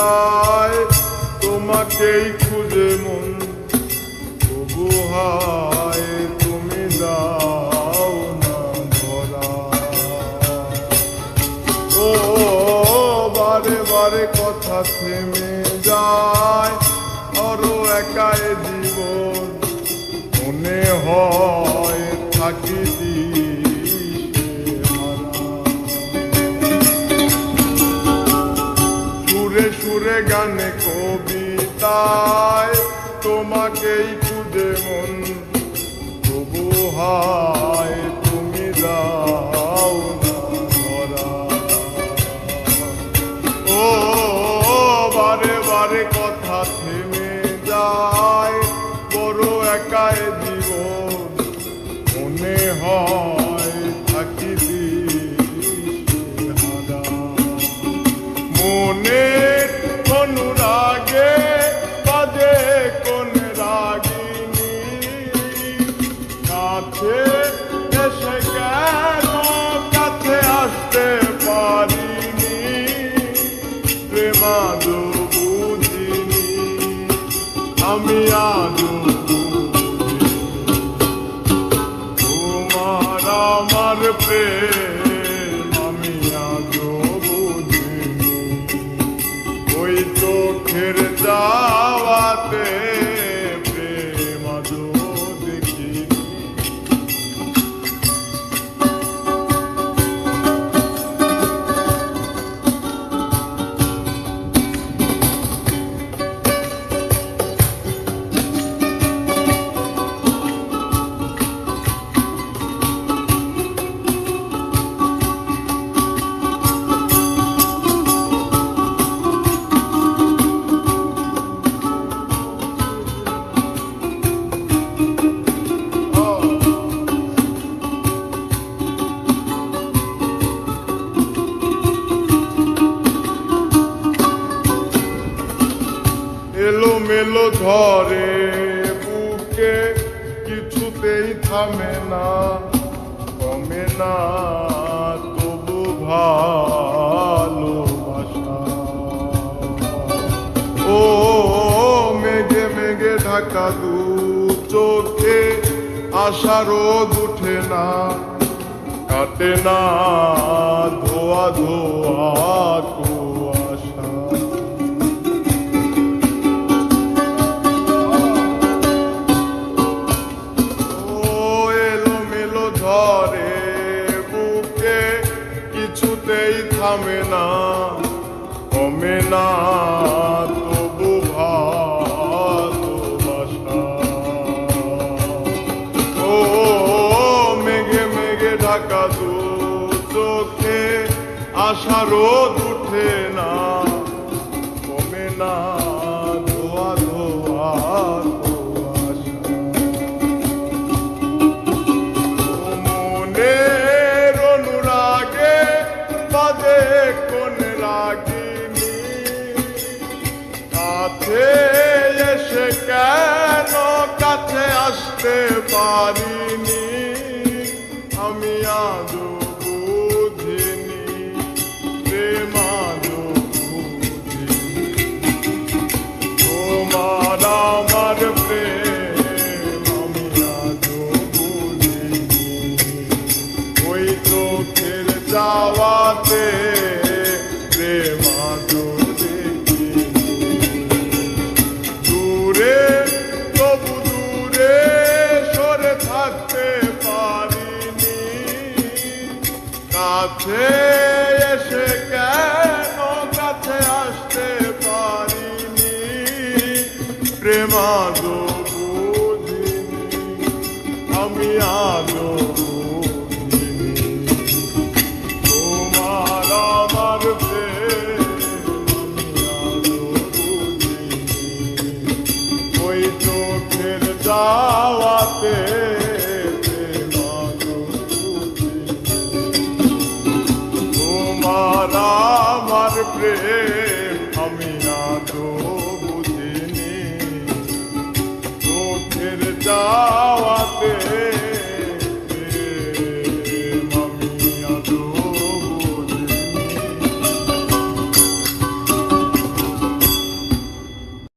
তাই তোমাকেই খুঁজে মন। তবু তুমি দাও না ধরা। ও, বারে বারে কথা থেমে যায় আরও একাই জীবন। মনে হয় কবিতায় তোমাকেই খুঁজে মন। তবু হায়, তুমি দাও ও, বারে বারে কথা থেমে যায়, বড় একাই জীবন। মনে হয় চোখের যাওয়াতে প্রেম মেলো ধরে বুকে কিছুতেই থামে না, কমে না, তবু ভালোবাসা। ও, মেঘে মেঘে ঢাকা দু চোখে, আশা রোদ উঠে না, কাটে না, ধোয়া ধোয়া কিছুতেই থামে না, কমে না, তবু ভালোবাসা। ও, মেঘে মেঘে ঢাকা দু চোখে আশা রোদ উঠে না। কাছে এসে কেন কাছে আসতে পারিনি? আমি আজও বুঝিনি, প্রেম আজও বুঝিনি। তোমার আমার প্রেম আমি আজও বুঝিনি। ওই চোখের যাওয়াতে কাছে এসে কেন কাছে আসতে পারিনি? প্রেম আজও বুঝিনি। আমি আজও বুঝিনি। প্রেম আমি না দোষ